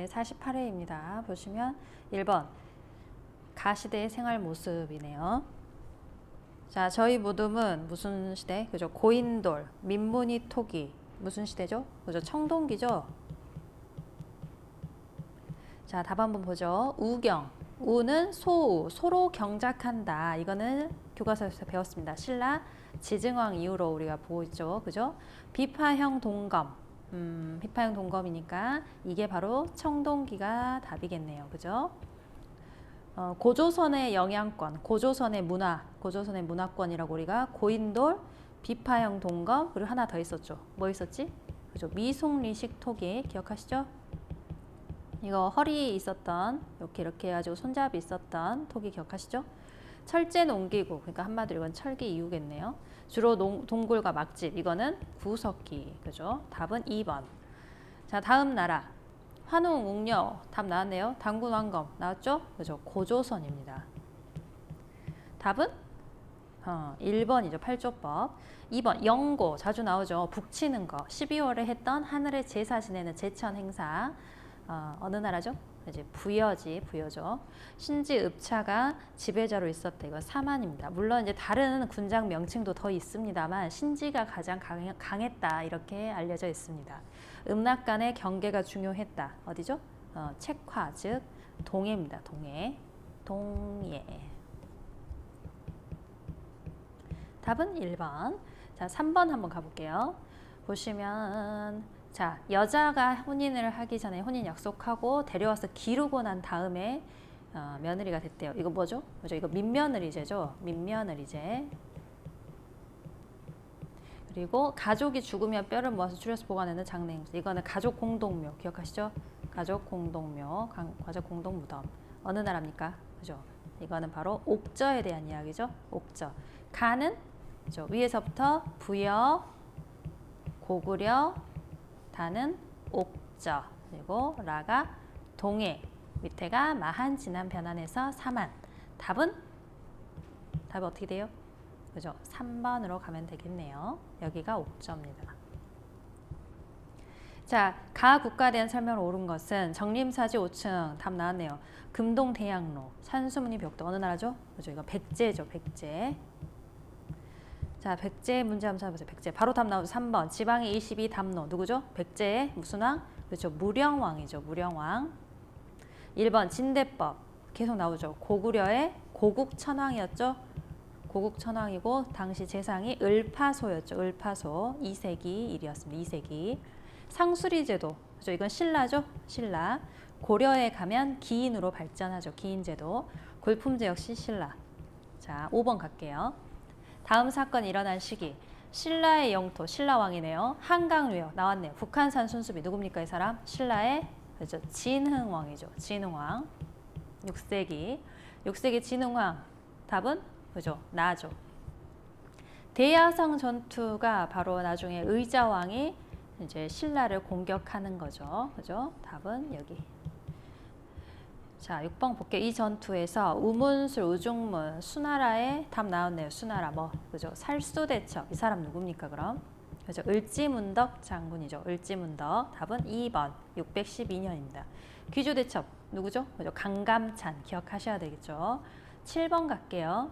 네, 48회입니다. 보시면 1번 가시대의 생활 모습이네요. 자, 저희 무덤은 무슨 시대? 그죠? 고인돌, 민문이 토기. 무슨 시대죠? 그죠? 청동기죠? 자, 답 한번 보죠. 우경. 우는 소우, 소로 경작한다. 이거는 교과서에서 배웠습니다. 신라 지증왕 이후로 우리가 보고 있죠. 그죠? 비파형 동검. 음, 비파형 동검이니까 이게 바로 청동기가 답이겠네요. 그죠? 어, 고조선의 영향권, 고조선의 문화, 고조선의 문화권이라고 우리가 고인돌, 비파형 동검, 그리고 하나 더 있었죠. 뭐 있었지? 그죠? 미송리식 토기 기억하시죠? 이거 허리 있었던 이렇게 이렇게 해가지고 손잡이 있었던 토기 기억하시죠? 철제 농기구 그러니까 한마디로 이건 철기 이후겠네요. 주로 농, 동굴과 막집 이거는 구석기 그죠? 답은 2번. 자 다음 나라 환웅 웅녀 답 나왔네요. 당군 왕검 나왔죠? 그죠? 고조선입니다. 답은 어, 1번이죠. 팔조법. 2번 영고 자주 나오죠. 북치는 거. 12월에 했던 하늘의 제사 지내는 제천 행사. 어, 어느 나라죠? 이제 부여지, 부여죠. 신지 읍차가 지배자로 있었다. 이거 사만입니다. 물론 이제 다른 군장 명칭도 더 있습니다만 신지가 가장 강, 강했다 이렇게 알려져 있습니다. 음락 간의 경계가 중요했다. 어디죠? 어, 책화 즉 동해입니다. 동해, 동해. 답은 1번. 자, 3번 한번 가볼게요. 보시면 자, 여자가 혼인을 하기 전에 혼인 약속하고 데려와서 기르고 난 다음에 어, 며느리가 됐대요. 이거 뭐죠? 뭐죠? 이거 민며느리제죠. 민며느리제. 그리고 가족이 죽으면 뼈를 모아서 추려서 보관하는 장례 행사. 이거는 가족 공동묘 기억하시죠? 가족 공동묘, 강- 가족 공동 무덤. 어느 나라입니까? 그죠? 이거는 바로 옥저에 대한 이야기죠. 옥저. 가는 그죠? 위에서부터 부여, 고구려, 다는 옥저 그리고 라가 동해 밑에가 마한 진한 변환에서 사만 답은 답이 어떻게 돼요? 그죠? 3번으로 가면 되겠네요. 여기가 옥저입니다. 자, 가 국가에 대한 설명을 옳은 것은 정림사지 5층 답 나왔네요. 금동 대양로, 산수문이 벽도 어느 나라죠? 그죠? 이거 백제죠, 백제. 자, 백제 문제 한번 찾아보세요. 백제. 바로 답 나오죠. 3번. 지방의 22 담로. 누구죠? 백제의 무슨 왕? 그렇죠. 무령왕이죠. 무령왕. 1번. 진대법. 계속 나오죠. 고구려의 고국천왕이었죠. 고국천왕이고 당시 재상이 을파소였죠. 을파소. 2세기 일이었습니다. 2세기. 상수리 제도. 그죠? 이건 신라죠. 신라. 고려에 가면 기인으로 발전하죠. 기인제도. 골품제 역시 신라. 자, 5번 갈게요. 다음 사건이 일어난 시기. 신라의 영토 신라 왕이네요. 한강유역 나왔네요. 북한산 순수비. 누굽니까 이 사람? 신라의 그죠 진흥 왕이죠. 진흥 왕. 6세기. 6세기 진흥 왕. 답은 그죠 나죠. 대야성 전투가 바로 나중에 의자왕이 이제 신라를 공격하는 거죠. 그죠? 답은 여기 자, 6번 볼게요. 이 전투에서 우문술, 우중문, 수나라의 답 나왔네요. 수나라 뭐 그죠? 살수대첩 이 사람 누굽니까 그럼? 그죠? 을지문덕 장군이죠. 을지문덕 답은 2번 612년입니다. 귀주대첩 누구죠? 그죠? 강감찬 기억하셔야 되겠죠. 7번 갈게요.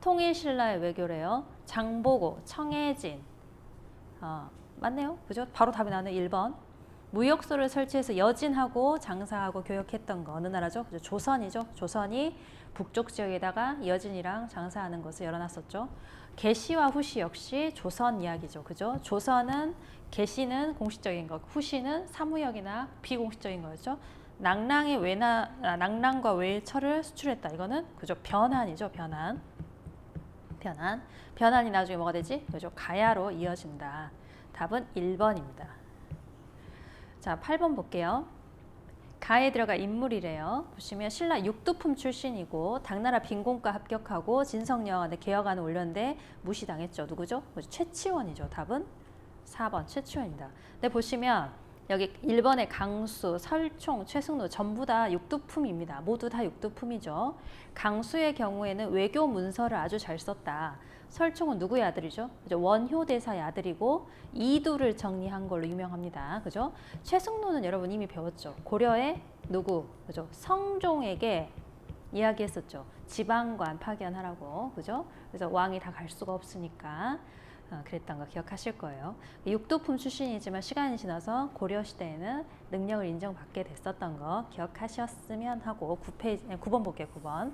통일신라의 외교래요. 장보고, 청해진 어, 맞네요. 그죠? 바로 답이 나는 1번. 무역소를 설치해서 여진하고 장사하고 교역했던 거 어느 나라죠? 조선이죠. 조선이 북쪽 지역에다가 여진이랑 장사하는 것을 열어놨었죠. 개시와 후시 역시 조선 이야기죠. 그죠? 조선은 개시는 공식적인 것, 후시는 사무역이나 비공식적인 거였죠. 낭랑의 외나 아, 낭랑과 외철을 수출했다. 이거는 그죠? 변환이죠. 변환. 변환. 변환이 나중에 뭐가 되지? 그죠? 가야로 이어진다. 답은 1번입니다. 자, 8번 볼게요. 가에 들어가 인물이래요. 보시면 신라 육두품 출신이고 당나라 빈곤과 합격하고 진성여왕한테 개혁안을 올렸는데 무시당했죠. 누구죠? 최치원이죠. 답은 4번 최치원입니다. 근데 보시면 여기 1번의 강수, 설총, 최승로 전부 다 육두품입니다. 모두 다 육두품이죠. 강수의 경우에는 외교 문서를 아주 잘 썼다. 설총은 누구의 아들이죠? 그죠? 원효대사의 아들이고 이두를 정리한 걸로 유명합니다. 그죠? 최승로는 여러분 이미 배웠죠. 고려의 누구? 그죠? 성종에게 이야기했었죠. 지방관 파견하라고. 그죠? 그래서 왕이 다 갈 수가 없으니까 어, 그랬던 거 기억하실 거예요. 육도품 출신이지만 시간이 지나서 고려 시대에는 능력을 인정받게 됐었던 거 기억하셨으면 하고 9페이지, 9번 볼게요. 9번.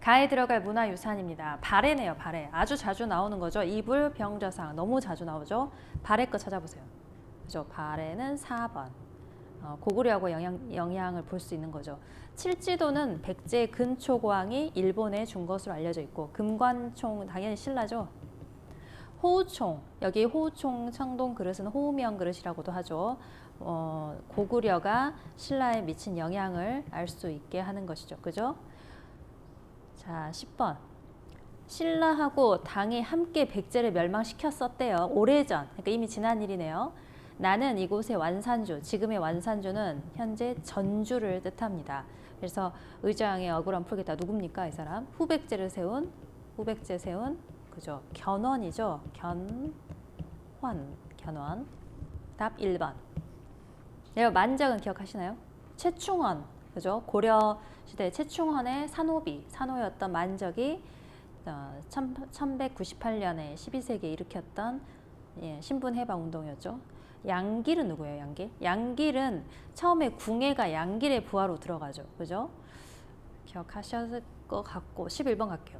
가에 들어갈 문화유산입니다. 발해네요, 발해. 아주 자주 나오는 거죠. 이불, 병자상 너무 자주 나오죠. 발해 거 찾아보세요. 그죠? 발해는 4번. 어, 고구려하고 영향, 영향을 볼 수 있는 거죠. 칠지도는 백제 근초고왕이 일본에 준 것으로 알려져 있고 금관총 당연히 신라죠. 호우총 여기 호우총 청동 그릇은 호우명 그릇이라고도 하죠. 어, 고구려가 신라에 미친 영향을 알 수 있게 하는 것이죠. 그죠? 자, 10번. 신라하고 당이 함께 백제를 멸망시켰었대요. 오래전. 그러니까 이미 지난 일이네요. 나는 이곳의 완산주, 지금의 완산주는 현재 전주를 뜻합니다. 그래서 의장의 억울함 풀겠다. 누굽니까? 이 사람? 후백제를 세운 후백제 세운 그죠? 견훤이죠. 견환. 견환. 답 1번. 여러분 만작은 기억하시나요? 최충헌. 그죠? 고려 시대 최충헌의 산호비, 산호였던 만적이 어, 1198년에 12세기에 일으켰던 예, 신분 해방 운동이었죠. 양길은 누구예요? 양길? 양길은 처음에 궁예가 양길의 부하로 들어가죠. 그죠? 기억하셨을 것 같고 11번 갈게요.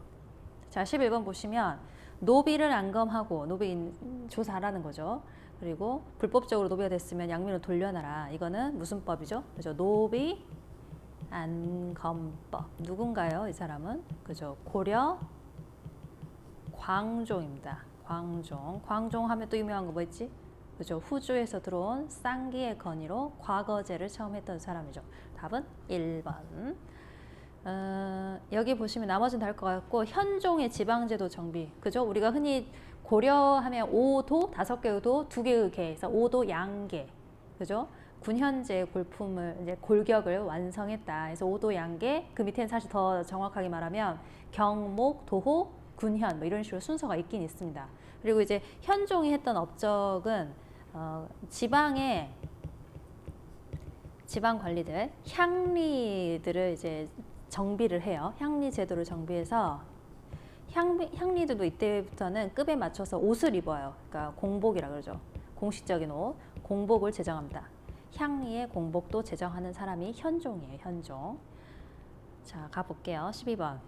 자, 11번 보시면 노비를 안검하고 노비 조사하라는 거죠. 그리고 불법적으로 노비가 됐으면 양민을 돌려놔라. 이거는 무슨 법이죠? 그죠? 노비 안검법. 누군가요? 이 사람은 그죠? 고려 광종입니다. 광종. 광종 하면 또 유명한 거 뭐였지? 그죠? 후주에서 들어온 쌍기의 건의로 과거제를 처음 했던 사람이죠. 답은 1번. 어, 여기 보시면 나머지는 다를 것 같고 현종의 지방제도 정비. 그죠? 우리가 흔히 고려하면 오도 다섯 개의 도, 두 개의 개에서 오도 양계. 그죠? 군현제 골품을 이제 골격을 완성했다. 그래서 오도 양계 그 밑에는 사실 더 정확하게 말하면 경목, 도호, 군현 뭐 이런 식으로 순서가 있긴 있습니다. 그리고 이제 현종이 했던 업적은 어, 지방의 지방 관리들 향리들을 이제 정비를 해요. 향리 제도를 정비해서 향, 향리들도 이때부터는 급에 맞춰서 옷을 입어요. 그러니까 공복이라 그러죠. 공식적인 옷, 공복을 제정합니다. 향리의 공복도 제정하는 사람이 현종이에요. 현종. 자, 가볼게요. 12번.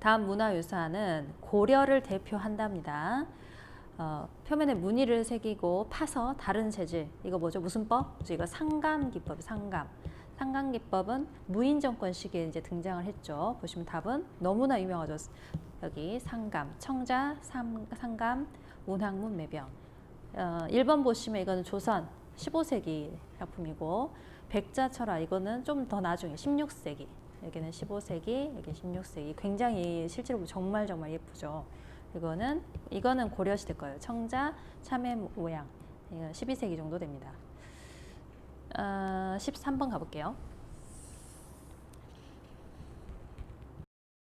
다음 문화유산은 고려를 대표한답니다. 어, 표면에 무늬를 새기고 파서 다른 재질. 이거 뭐죠? 무슨 법? 이거 상감기법, 상감. 상감기법은 무인 정권 시기에 이제 등장을 했죠. 보시면 답은 너무나 유명하죠. 여기 상감, 청자, 삼, 상감, 문학문, 매병. 어, 1번 보시면 이거는 조선 15세기 작품이고 백자철화 이거는 좀 더 나중에 16세기. 여기는 15세기, 여기 16세기. 굉장히 실제로 정말 정말 예쁘죠. 이거는 이거는 고려 시대 거예요. 청자 참외 모양. 이거 12세기 정도 됩니다. 어, 13번 가볼게요.